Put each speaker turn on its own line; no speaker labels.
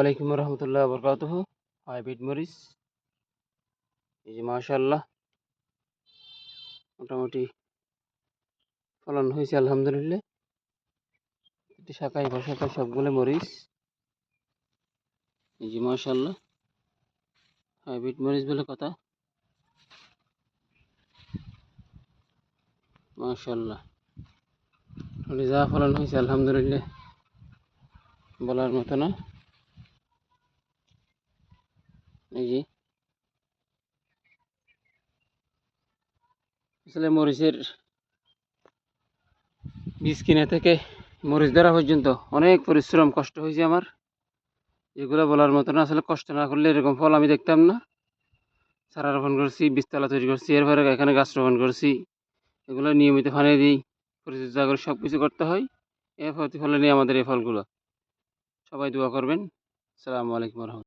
আলাইকুম রহমতুল্লাহ বরকাত হাইব্রিড মরিচ এই যে মাশাল্লাহ মোটামুটি ফলন হয়েছে আলহামদুলিল্লাহ। এটি শাখায় বসাকায় সবগুলো মরিচ। এই যে মাশাল্লাহ হাইব্রিড মরিচ বলে কথা। মাশাল্লাহ যা ফলন হয়েছে আলহামদুলিল্লাহ। বলার মতো না। আসলে মরিচের বীজ কিনে থেকে মরিচ ধরা পর্যন্ত অনেক পরিশ্রম, কষ্ট হয়েছে আমার। এগুলো বলার মতো না আসলে কষ্ট না করলে এরকম ফল আমি দেখতাম না। সারা রোপণ করছি, বীজতলা তৈরি করছি, এরপরে এখানে গাছ রোপণ করছি। এগুলো নিয়মিত পানি দিই, পরিচর্যা করে সব কিছু করতে হয়। এর প্রতিফলনে আমাদের এই ফলগুলো। সবাই দোয়া করবেন। আসসালামু আলাইকুম রহমতুল্লাহ।